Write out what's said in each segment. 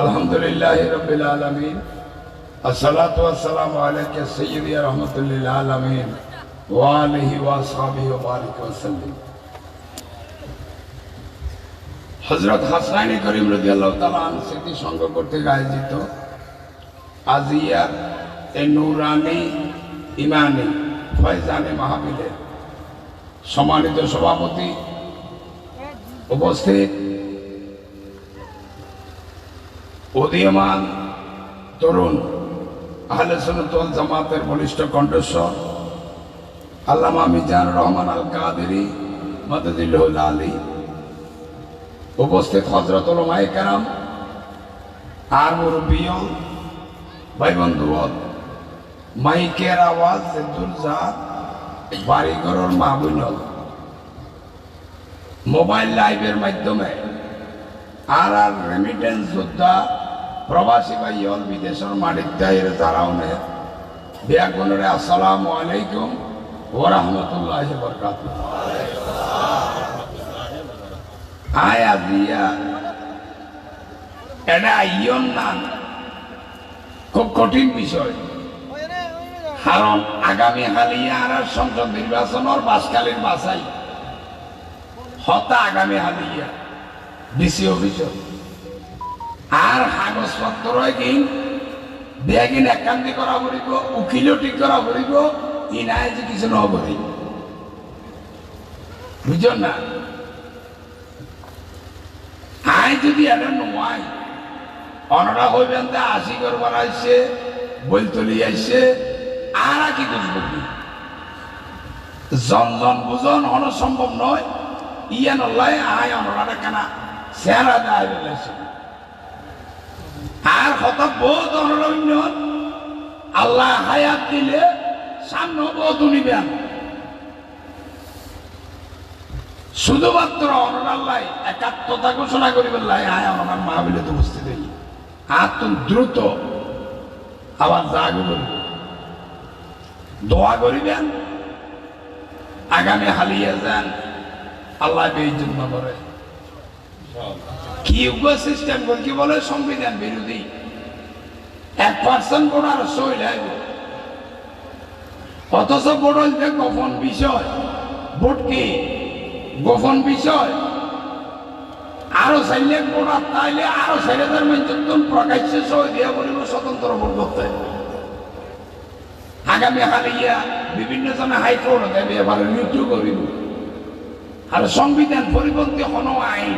আলহামদুলিল্লাহ রবিল আলমিন। আসসালাত আসসালাম আলাইকে সৈয়দ রহমতুল্লিল্লাহ আলমিন। ওয়ালহি ওয়াসাবি ওবারিক ওয়াসাল্লিম হজরত হাসানি করিম রদি আল্লাহ তালান সংঘ কর্তৃক আয়োজিত আজিয়া এ নুরানি ইমানি ফয়জানি মাহাবিলের সম্মানিত সভাপতি উপস্থিত উদীয়মান তরুণ, আহলে সুন্নাতুল জামাতের বলিষ্ঠ কণ্ঠস্বর, আল্লামা মিজান রহমান আল কাদেরি মদদুল্লাহ আলী। উপস্থিত হজরত ওলমায়ে কেরাম, আর মুরব্বীয় ভাই বন্ধুবত মাইকের আওয়াজ দুর্জাত বাড়িঘরের মাহবুল মোবাইল লাইভের মাধ্যমে আর আর রেমিটেন্স যোদ্ধা প্রবাসী ভাই হল বিদেশের মাটির দায়ের তারাউনে বিয়াগুণরে আসসালামু আলাইকুম ও রহমতুল্লাহ বরকাত আয়া দিয়া এটা ইয়ন নান খুব কঠিন বিষয়। কারণ আগামী হালিয়া আর সংসদ নির্বাচনের বাসকালীন বাসাই হতা আগামী হালিয়া ডিসি অফিসর আর কাগজপত্র কিন বেগিন একান্তি করা পড়িব উকিলও ঠিক করা পড়িব ইনায় যে কিছু নহবরি বুঝল না? আই যদি এটা নোয়াই অনরা হইবেন তা আশি করবার আইসে বই তুলি আইসে আর কি বুঝব কি? জন জন বুঝন হন সম্ভব নয় ইয়া নল্লাই আয় অনরাটা কেনা সেরা দেয় বেলেছে কত বহুত অনরণ্য আল্লাহ হায়াত দিলে সামনে বহুত নিবেন শুধুমাত্র অনরাল্লাই একাত্মতা ঘোষণা করিবেন, লাই আয় আমার মা তো উপস্থিত। হই আর দ্রুত আবার জাগ করিব দোয়া করিবেন, আগামী হালিয়ে যান, আল্লাহ এই জন্য করে। কি সিস্টেম, কি বলে সংবিধান বিরোধী? এক পার্সেন্ট আর সই লাগবে অথচ ভোট হইতে গোপন বিষয়। ভোট কি? গোপন বিষয়। আরও চাইলে ভোটার তাইলে আরও হাজার মেঞ্চন প্রকাশ্যে সই দিয়া বলিব স্বতন্ত্র ভোট করতে আগামী হালিয়া বিভিন্ন জনে হাইকোর্ট দেবে এবারে মৃত্যু করিব। আর সংবিধান পরিপন্থী হন আইন,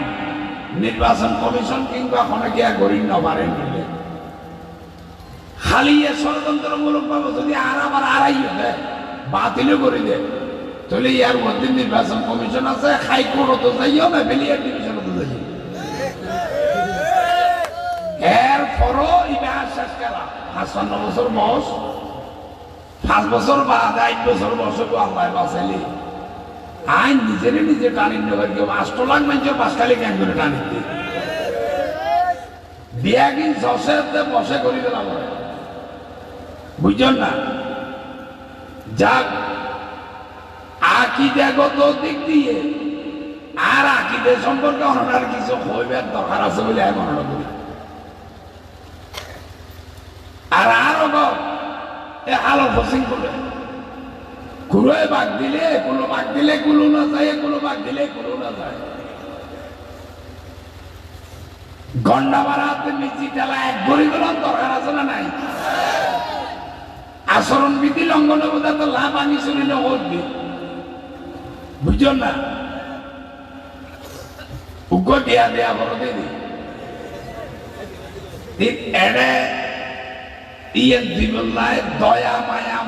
নির্বাচন কমিশন কিংবা হনে গিয়া গড়ি নবারেন দিলে হালিয়ে ষড়যন্ত্রমূলক ভাবে যদি আর আবার আড়াইও দেয় বাতিলও করে দেয় তাহলে ইয়ার মধ্যে নির্বাচন কমিশন আছে হাইকোর্ট তো যাইও না বেলিয়ার ডিভিশন তো যাইও এর পরও ইতিহাস শেষ করা। পাঁচপান্ন বছর বয়স। পাঁচ বছর বাদ, আট বছর বয়স আল্লাহ বাঁচাইলি। আইন নিজেরে নিজে টানি নেবার কেউ আষ্ট লাখ মানুষের পাঁচকালি ক্যান করে টানি দিয়ে বিয়া কিন সসে বসে করি দিলাম বুঝছেন না? যাক, আকিদাগত দিক দিয়ে আর আকিদের সম্পর্কে অনার কিছু হইবার দরকার আছে বলে আমি মনে করি। আর আরও এ আলো ফসিং করে। কুলোয় বাঘ দিলে কুলো বাঘ দিলে কুলো না যায় কুলো বাঘ দিলে কুলো না যায়। গন্ডা মারাতে মিচি টেলা এক গেলাম দরকার আছে না নাই? আচরণ বিধি লঙ্ঘন বোধা তো লাভ আনি চলিলে করবি বুঝল না? উগ্র দিয়া দেয়া বড় দিদি এড়ে ইয়ে জীবনায় দয়া, মায়া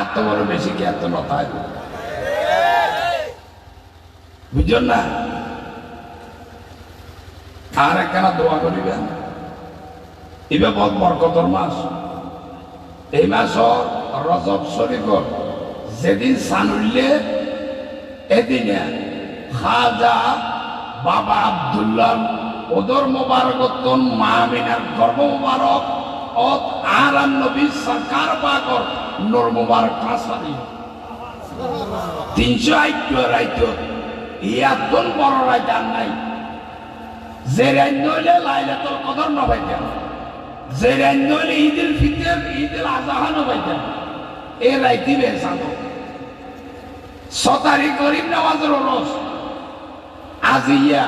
এত বড় বেশি কি নতায় বুঝছেন না? আর একখানা দোয়া করিবেন। এবার বহুত বরকতর মাস। এই মাস রজব শরীফর যেদিন সান উঠলে এদিনে খাজা বাবা আবদুল্লাহ ওদর মোবারকতন মা মিনার গর্ব মোবারক অত আর নবী সরকার পাকর নূর মুবারক ট্রান্সফার তিনশো আইটো রাইতো ইয়াতন বড় রাইত নাই। যে রাজ্য হইলে লাইলাতুল কদর নবাইতেন যে রাজ্য হইলে ঈদুল ফিতর, ঈদুল আজহা নবাইতেন এ রাইতি বেসান সতারি গরিব নামাজের রস আজিয়া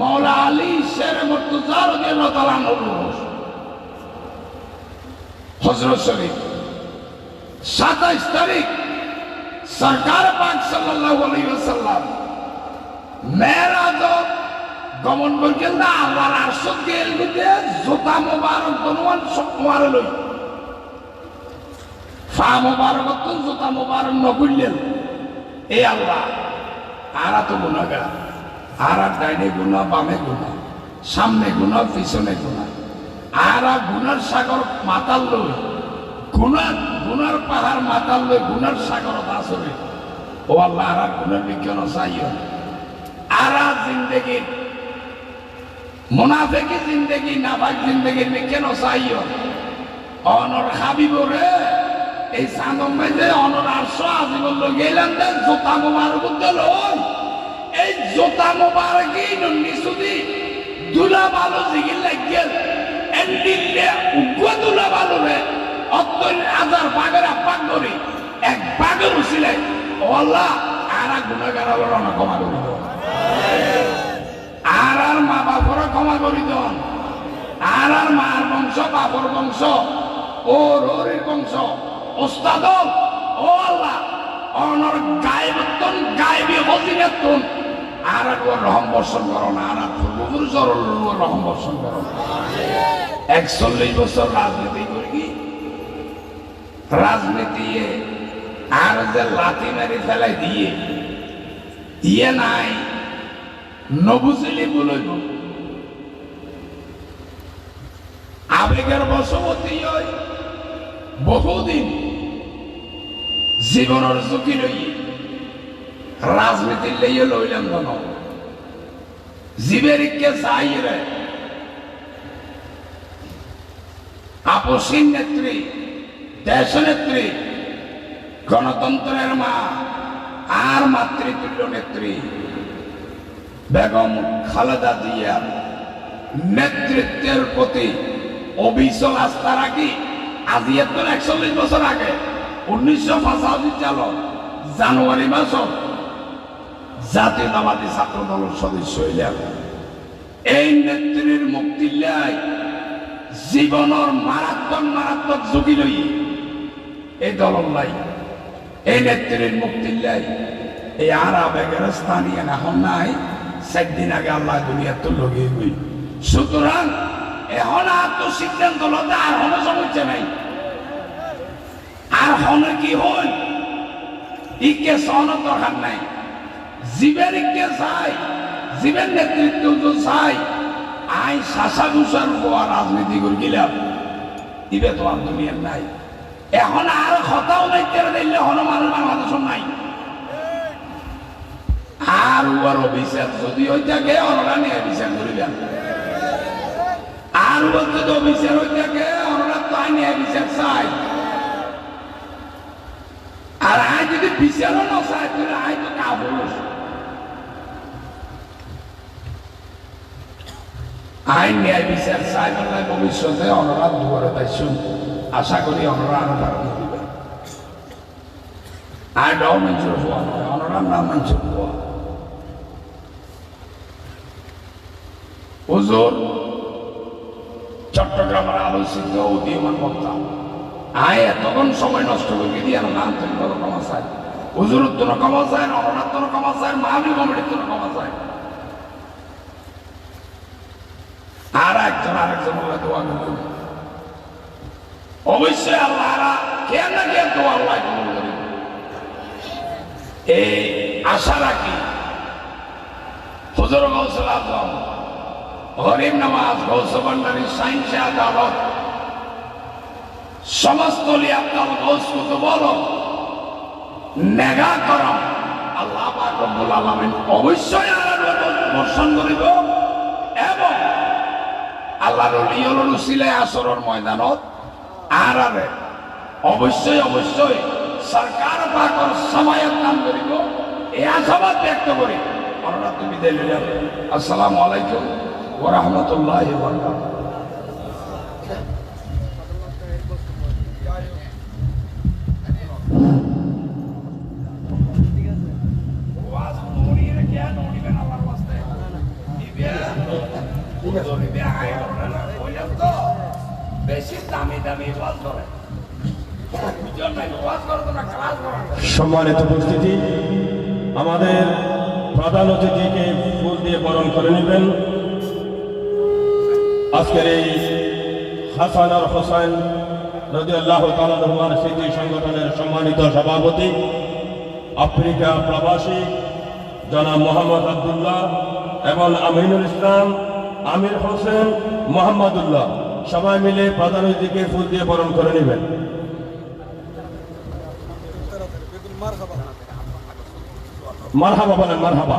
মৌলা আলী শের মর্তুজা রাদিয়াল্লাহু তাআলা রস হজরত শরীফ সাতাইশ তারিখ সরকার পাক সাল্লাল্লাহু আলাইহি ওয়াসাল্লাম মেরাজ গমন করছেন না, আল্লাহর গেল দিতে জোতা মোবারক দনওয়ান সব মারে লই। ফা মোবারক জোতা মোবারক নকরলেন এ আল্লাহ, আরা তো গুণাগার আরা ডাইনে গুণা বামে গুণা সামনে গুণা পিছনে গুণা আরা গুনার সাগর মাতাল লই। গুনার গুনার পাহাড় মাতাল লই, গুনার সাগরত আসরে ও আল্লাহ, আরা গুনার বিজ্ঞান চাইও আরা জিন্দগি মুনাফেকি জিন্দগি নাফাক জিন্দগির বিজ্ঞান চাইও অনর হাবিবরে এই সান্দম ভাইতে অনর আটশো আজীবন গেলেন দেন জোতা মোবারক দিল এই জোতা মোবারকই নিশুদি দুলা ভালো জিগির লাগিয়েল এন্ডিলে উগ্র দুলা ভালো রে, অত্তর হাজার বাগের আপাক করি এক বাগের উচিলে ও আল্লাহ, আরা গুণাগার হলো না ক্ষমা করি দাও। আর আর মা বাপর ক্ষমা করি দন আর আর মার বংশ, বাপর বংশ ও রোরের বংশ। ওস্তাদ, ও আল্লাহ, অনর গায়েবতন গায়েবী হজিনেতন আর ওর রহম বর্ষণ করো না, আর আর পূর্বপুরুষের রহম বর্ষণ করো একচল্লিশ বছর রাজনীতি করি কি? রাজনীতি আর যে লাথি মারি ফেলাই দিয়ে ইয়ে নাই, নবুজিলি বলইব আবেগের বশবতী হই। বহুদিন জীবনের ঝুঁকি লই রাজনীতির লইয়ে লইলাম কেন? জীবের ইকে চাই রে। আপসীন নেত্রী দেশ নেত্রী গণতন্ত্রের মা, আর মাতৃতুল্য নেত্রী, বেগম খালেদা জিয়া নেতৃত্বের প্রতি অবিচল আস্থা রাখি আজি এত একচল্লিশ বছর আগে উনিশশো পঁচাশি সাল জানুয়ারি মাসত, জাতীয়তাবাদী ছাত্র দলের সদস্য হইলেন এই নেত্রীর মুক্তিল্লাই জীবনের মারাত্মক মারাত্মক ঝুঁকি লই এই দলের লাই, এই নেত্রীর মুক্তিল্লাই এই আর আবেগের স্থানীয় এখন নাই চার দিন আগে আল্লাহ দুনিয়া তো লগে গই সুতরাং এখন কি হল নাই। চাই রাজনীতি করে তো আর দুনিয়ার নাই। এখন আর কথাও নাই তেরে দিলে হনুমান বাংলাদেশ নাই। আর উয়ার অভিষেক যদি হয়ে থাকে ওরা নিয়ে অভিষেক করিবেন আর উয়ার যদি অভিষেক হয়ে থাকে ওরা তো আই নিয়ে অভিষেক চাই। আর আই যদি বিচারও না চাই তাহলে আই তো কাবুল আইন ন্যায় বিচার চাই পেলাই ভবিষ্যতে অনরা দুয়ারে পাইছুন। আশা করি অনরা আরও ধারণ দিবে আর ডাও মঞ্জুর হওয়া নয় অনরার নাম মঞ্জুর হওয়া চট্টগ্রামের আলোচিত উদীয়মান বক্তা আয় এতক্ষণ সময় নষ্ট করে দিয়ে না আন্তরিক কমা চায়। হুজুর উত্তর কমা চায় অনরাত্তর কমা চায় মাহাবি কমিটির কমা চায়। আর একজন আরেকজন বলে দোয়া করবেন অবশ্যই আল্লাহরা কেন না কেন দোয়া আল্লাহ কবুল করেন এই আশা রাখি, হুজুর গৌসল আজম হরিম নামাজ গৌস ভান্ডারী, সাইন্সে আদালত। সমস্ত লিয়াপ্তাল গৌস বলো। নেগা করম আল্লাহ রব্বুল আলামিন অবশ্যই বর্ষণ করিব এবং আল্লাহর লিয়লর উসিলায় আসরের ময়দানত আর আরে অবশ্যই অবশ্যই সরকার পাকর সমায়ত নাম করিব। এই আশাবাদ ব্যক্ত করি। আমরা তুমি দিলে আসসালামু আলাইকুম। ওরহমতুল্লাহ বেশি দামি দামি সম্মানিত উপস্থিতি আমাদের প্রধান অতিথিকে ফুল দিয়ে বরণ করে নেবেন। আজকের এই হাসান আর হোসেন আল্লাহ রহমান স্মৃতি সংগঠনের সম্মানিত সভাপতি, আফ্রিকা প্রবাসী জনাব মোহাম্মদ আবদুল্লাহ এবং আমিনুল ইসলাম, আমির হোসেন মোহাম্মদুল্লাহ, সবাই মিলে প্রধান অতিথিকে ফুল দিয়ে বরণ করে নেবেন। মারহাবা বলেন, মারহাবা।